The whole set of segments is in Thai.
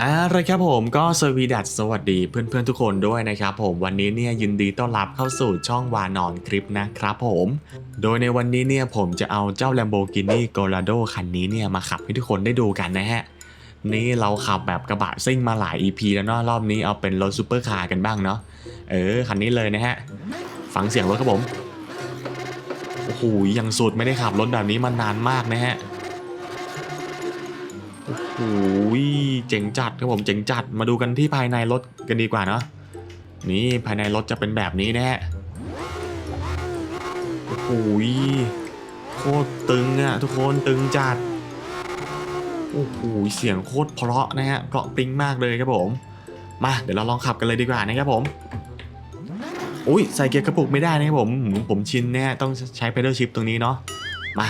อ่าเลยครับผมก็สวีดัสสวัสดีเพื่อนๆทุกคนด้วยนะครับผมวันนี้เนี่ยยินดีต้อนรับเข้าสู่ช่องวานอนคลิปนะครับผม โดยในวันนี้เนี่ยผมจะเอาเจ้า Lamborghini Colorado คันนี้เนี่ยมาขับให้ทุกคนได้ดูกันนะฮะ นี่เราขับแบบกระบะซิ่งมาหลาย EP แล้วเนาะรอบนี้เอาเป็นรถซูเปอร์คาร์กันบ้างเนาะเออคันนี้เลยนะฮะฟังเสียงรถครับผมโอ้โหยังสุดไม่ได้ขับรถแบบนี้มานานมากนะฮะ โอ้โหเจ๋งจัดครับผมเจ๋งจัดมาดูกันที่ภายในรถกันดีกว่าเนาะนี่ภายในรถจะเป็นแบบนี้แนะฮะโอ้โหโคตรตึงอะทุกคนตึงจัดโอ้โหเสียงโคตรเพราะนะฮะเพราะปริ้งมากเลยครับผม มาเดี๋ยวเราลองขับกันเลยดีกว่านะครับผมอุ้ยใส่เกียร์กระปุกไม่ได้นะครับผมหืมผมชินเนี่ยต้องใช้ pedal shift ตรงนี้เนาะมา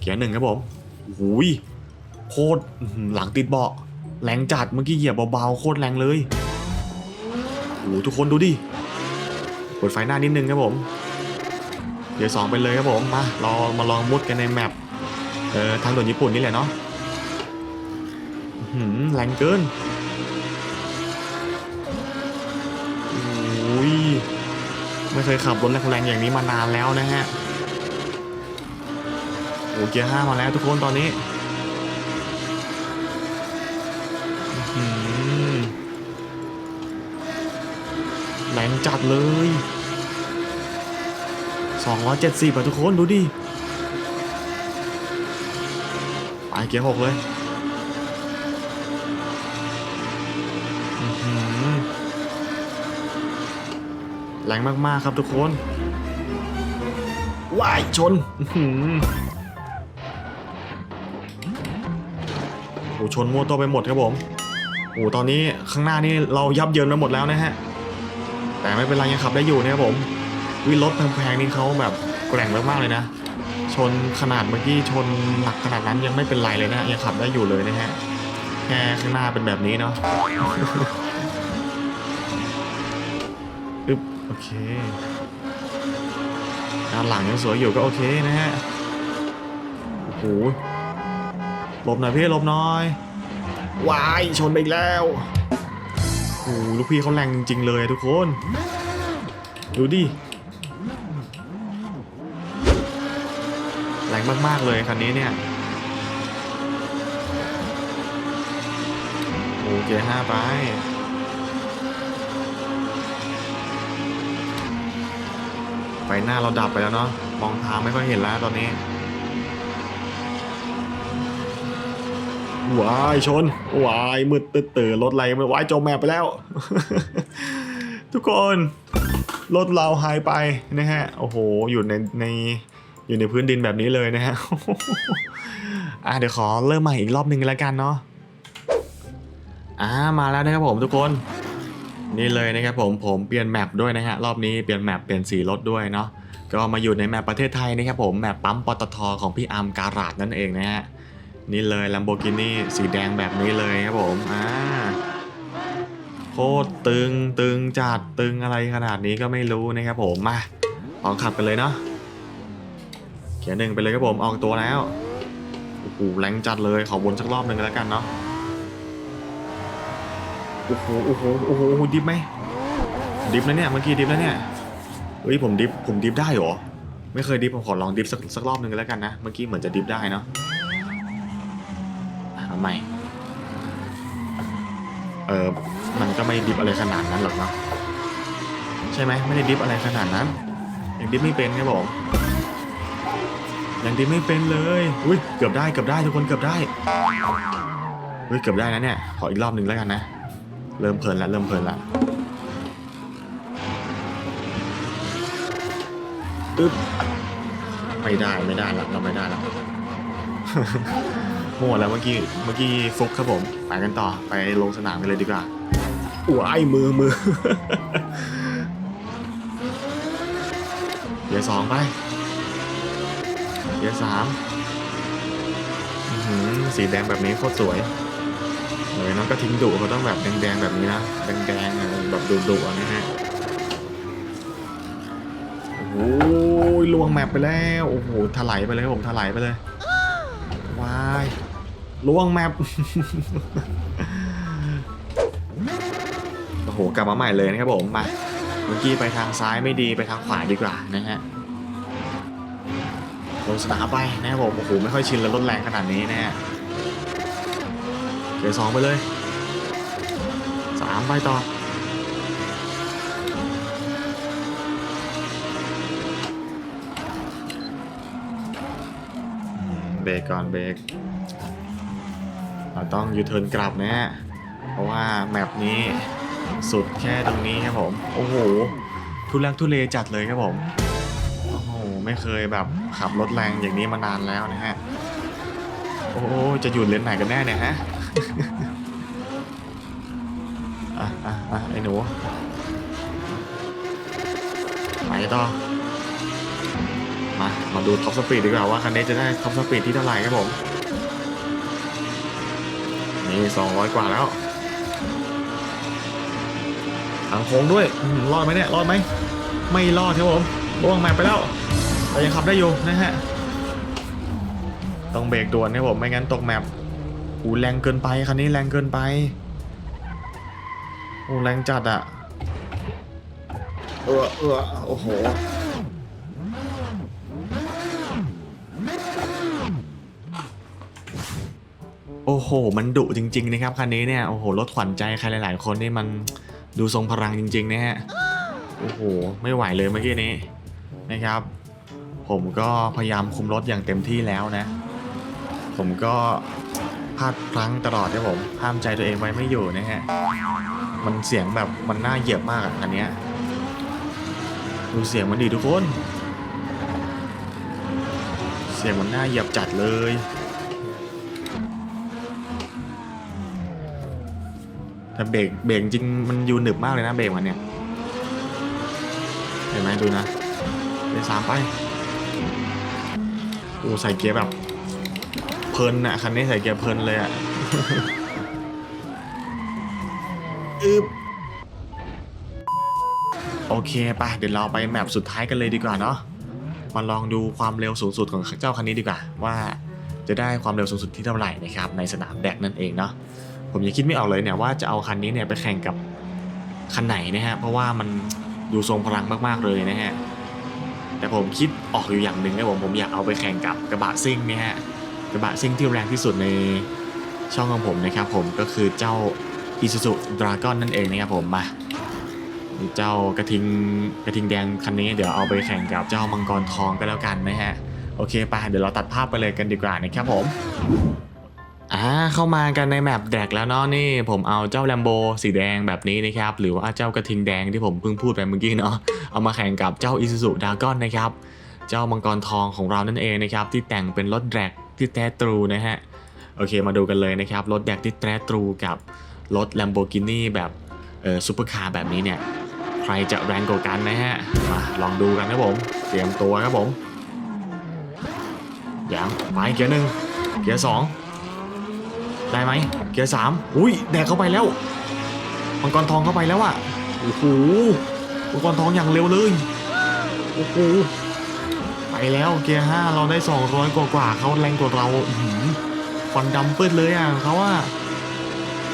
เกียร์หนึ่งครับผมโอ้โห โคตรหลังติดเบาะแรงจัดเมื่อกี้เหยียบเบาๆโคตรแรงเลยโอ้ทุกคนดูดิเปิดไฟหน้านิดนึงครับผม เดี๋ยวสองไปเลยครับผมมาเรามาลองมุดกันในแมปเออทางด่วนญี่ปุ่นนี่แหละเนาะหือแรงเกินโอ้ยไม่เคยขับรถแรงๆอย่างนี้มานานแล้วนะฮะโอ้เกียร์ห้ามาแล้วทุกคนตอนนี้ งจัดเลย 270อะทุกคนดูดิไปเกียร์หกเลยอื้อหือแรงมากๆครับทุกคนว้ายชนอื้อหือโอ้ชนมั่วตัวไปหมดครับผมโอ้ตอนนี้ข้างหน้านี่เรายับเยินมาหมดแล้วนะฮะ แต่ไม่เป็นไรยังขับได้อยู่นะครับผม วิรถแพงๆนี่เขาแบบแกร่งมากๆเลยนะ ชนขนาดเมื่อกี้ชนหนักขนาดนั้นยังไม่เป็นไรเลยนะยังขับได้อยู่เลยนะฮะแค่ข้างหน้าเป็นแบบนี้เนาะอึบโอเคด้านหลังยังสวยอยู่ก็โอเคนะฮะโอ้โหลบหน่อยพี่ลบน่อยวายชนไปอีกแล้ว หลูกพี่เขาแรงจริง ๆ เลยทุกคน ดูดิ แรงมาก ๆ เลยคันนี้เนี่ย โอเคห้าไปไฟหน้าเราดับไปแล้วเนาะ มองทางไม่ค่อยเห็นแล้วตอนนี้ วายชนวายมืดตึ๊ดตื่นรถอะไรไม่วายจมแมปไปแล้ว ทุกคนรถเราหายไปนะฮะโอ้โหอยู่ในในอยู่ในพื้นดินแบบนี้เลยนะฮะอะเดี๋ยวขอเริ่มใหม่อีกรอบหนึ่งแล้วกันเนาะอ่ามาแล้วนะครับผมทุกคนนี่เลยนะครับผมผมเปลี่ยนแมปด้วยนะฮะรอบนี้เปลี่ยนแมปเปลี่ยนสีรถด้วยเนาะก็มาอยู่ในแมปประเทศไทยนะครับผมแมปปั๊มปตทของพี่อาร์มการาดนั่นเองนะฮะ นี่เลย Lamborghini สีแดงแบบนี้เลยครับผมอ่าโคตรตึงตึงจัดตึงอะไรขนาดนี้ก็ไม่รู้นะครับผมมาลองขับกันเลยเนาะเขียนหนึ่งไปเลยครับผมออกตัวแล้วโอ้โหแรงจัดเลยขอวนสักรอบหนึ่งแล้วกันเนาะโอ้โหโอ้โหโอ้โหดิฟไหมดิฟนะเนี่ยเมื่อกี้ดิฟแล้วเนี่ยเฮ้ยผมดิฟผมดิฟได้เหรอไม่เคยดิฟผมขอลองดิฟสักสักรอบหนึ่งแล้วกันนะเมื่อกี้เหมือนจะดิฟได้เนาะ ใหม่ เออมันก็ไม่ดิฟอะไรขนาดนั้นหรอกเนาะใช่ไหมไม่ได้ดิฟอะไรขนาดนั้นยังดิฟไม่เป็นครับผมยังดิฟไม่เป็นเลยอุ้ยเกือบได้เกือบได้ทุกคนเกือบได้อุ้ยเกือบได้นะเนี่ยขออีกรอบหนึ่งแล้วกันนะเริ่มเพลินละเริ่มเพลินละอึ๊บไม่ได้ไม่ได้ละเราไม่ได้ละ มั่วแล้วเมื่อกี้เมื่อกี้ฟุกครับผมไปกันต่อไปลงสนามกันเลยดีกว่าอ้ายมือมือเดี๋ยวสองไปเดี๋ยวสามอื้อหือสีแดงแบบนี้โคตรสวยเลยน้องก็ทิ้งดุเขาต้องแบบแดงๆแบบนี้นะแดงๆอะแบบดุๆอะนะฮะโอ้ยลวงแมปไปแล้ว โอ้โหถลายไปเลยครับผมถลายไปเลยวาย ล่วงแมปหกลับมาใหม่เลยนะครับผมมาเมื่อกี้ไปทางซ้ายไม่ดีไปทางขวาดีกว่านะฮะลงสนามไปนะครับผมโอ้โหไม่ค่อยชินแล้วรถแรงขนาดนี้นะฮะเกียร์สองไปเลยสามไปต่ออืมเบรกก่อนเบรก เราต้องยูเทิร์นกลับนะฮะเพราะว่าแมปนี้สุดแค่ตรงนี้ครับผมโอ้โหทุลักทุเลจัดเลยครับผมโอ้โหไม่เคยแบบขับรถแรงอย่างนี้มานานแล้วนะฮะโอ้จะหยุดเลนไหนกันแน่เนี่ยฮะอะอะอะไอ้หนูไปต่อมา มาดูท็อปสปีดดีกว่าว่าคันนี้จะได้ท็อปสปีดที่เท่าไหร่ครับผม นี่200กว่าแล้วทางโค้งด้วยรอดไหมเนี่ยรอดไหมไม่รอดครับผมล่วงแมปไปแล้วแต่ยังขับได้อยู่นะฮะต้องเบรกด่วนครับผมไม่งั้นตกแมปอูแรงเกินไปคันนี้แรงเกินไปโอ้แรงจัดอะเออเออโอ้โห โอ้โห มันดุจริง ๆ นะครับคันนี้เนี่ย โอ้โห รถขวัญใจใครหลาย ๆ คนนี่มันดูทรงพลังจริง ๆ นะฮะ โอ้โห ไม่ไหวเลยเมื่อกี้นี้นะครับ ผมก็พยายามคุมรถอย่างเต็มที่แล้วนะ ผมก็พลาดพลั้งตลอดครับผม ห้ามใจตัวเองไว้ไม่อยู่นะฮะ มันเสียงแบบมันน่าเหยียบมากอะอันเนี้ย ดูเสียงมันดีทุกคน เสียงมันน่าเหยียบจัดเลย แต่เบรกเบรกจริงมันอยู่หนึบมากเลยนะเบรกมันเนี่ย เห็นไหมดูนะเกียร์สามไปโอ้ใส่เกียร์แบบ เพลินอะคันนี้ใส่เกียร์เพลินเลยอะอึบโอเคไปเดี๋ยวเราไปแมปสุดท้ายกันเลยดีกว่าเนาะมาลองดูความเร็วสูงสุดของเจ้าคันนี้ดีกว่า ว่าจะได้ความเร็วสูงสุดที่เท่าไหร่นะครับในสนามแดกนั่นเองเนาะ ผมยังคิดไม่ออกเลยเนี่ยว่าจะเอาคันนี้เนี่ยไปแข่งกับคันไหนนะฮะเพราะว่ามันดูทรงพลังมากๆเลยนะฮะแต่ผมคิดออกอยู่อย่างหนึ่งนะผมผมอยากเอาไปแข่งกับกระบะซิ่งเนี่ยฮะกระบะซิ่งที่แรงที่สุดในช่องของผมนะครับผมก็คือเจ้า Isuzu Dragon นั่นเองนะครับผมมาเจ้ากระทิงกระทิงแดงคันนี้เดี๋ยวเอาไปแข่งกับเจ้ามังกรทองก็แล้วกันนะฮะโอเคไปเดี๋ยวเราตัดภาพไปเลยกันดีกว่านะครับผม อ่าเข้ามากันในแมปแดกแล้วเนาะนี่ผมเอาเจ้าแลมโบสีแดงแบบนี้นะครับ หรือว่าเจ้ากระทิงแดงที่ผมเพิ่งพูดไปเมื่อกี้เนาะเอามาแข่งกับเจ้า Isuzu Dragon นะครับ เจ้ามังกรทองของเรานั่นเองนะครับ ที่แต่งเป็นรถแดกที่แท้ตรูนะฮะโอเคมาดูกันเลยนะครับ รถแดกที่แท้ตรูกับรถ Lamborghini แบบเออซูเปอร์คาร์แบบนี้เนี่ย ใครจะแรงกว่ากันนะฮะมาลองดูกันครับผมเตรียมตัวครับผมอยังไปเกียร์หนึ่งเกียร์สอง ได้ไหมเกียร์สามอุ้ยแดกเข้าไปแล้วมังกรทองเข้าไปแล้วอะโอ้โหมังกรทองอย่างเร็วเลยโอ้โหไปแล้วเกียร์ห้าเราได้200กว่ากว่าเขาแรงกว่าเราอื้อหือควันดำปืดเลยอะเขาว่า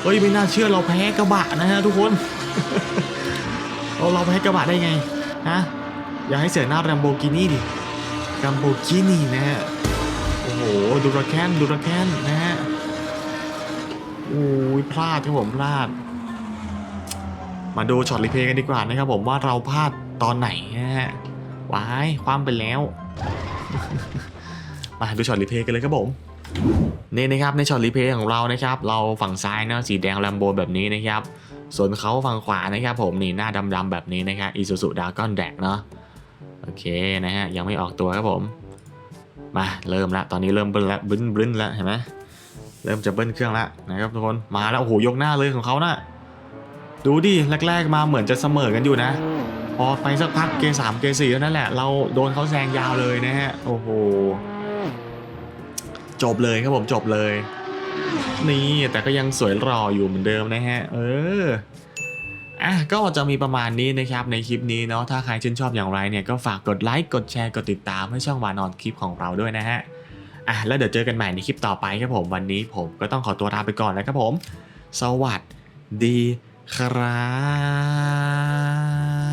เฮ้ยไม่น่าเชื่อเราแพ้กระบะนะฮะทุกคนเราเราแพ้กระบะได้ไงฮะอย่าให้เสียหน้าแรมโบกินี่ดิแรมโบกินี่นะฮะโอ้โหดูราแคนดูราแคนนะฮะ อ้ยพลาดครับผมพลาด มาดูช็อตรีเพย์กันดีกว่านะครับผมว่าเราพลาดตอนไหนนะฮะว้ายความไปแล้ว มาดูช็อตรีเพย์กันเลยครับผมนี่นะครับในช็อตรีเพย์ของเรานะครับเราฝั่งซ้ายเนาะสีแดงแลมโบแบบนี้นะครับ ส่วนเขาฝั่งขวานะครับผมนี่หน้าดำๆแบบนี้นะครับอีซูซูดากอนแดกเนาะโอเคนะฮะยังไม่ออกตัวครับผม มาเริ่มละตอนนี้เริ่มบิ้ลละบึ้นบึ้นละเห็นไหม เริ่มจะเบิ้ลเครื่องแล้วนะครับทุกคนมาแล้วโอ้โหยกหน้าเลยของเขานะ่ะดูดิแรกๆมาเหมือนจะเสมอกันอยู่นะ พอไปสักพักเกมสามเกมสี่เท่านั้นแหละ เราโดนเขาแซงยาวเลยนะฮะโอ้โหจบเลยครับผมจบเลย นี่แต่ก็ยังสวยหล่ออยู่เหมือนเดิมนะฮะ เอออะก็จะมีประมาณนี้นะครับในคลิปนี้เนาะถ้าใครชื่นชอบอย่างไรเนี่ยก็ฝากกดไลค์กดแชร์กดติดตามให้ช่องวานอนคลิปของเราด้วยนะฮะ อะแล้วเดี๋ยวเจอกันใหม่ในคลิปต่อไปครับผมวันนี้ผมก็ต้องขอตัวลาไปก่อนนะครับผม สวัสดีครับ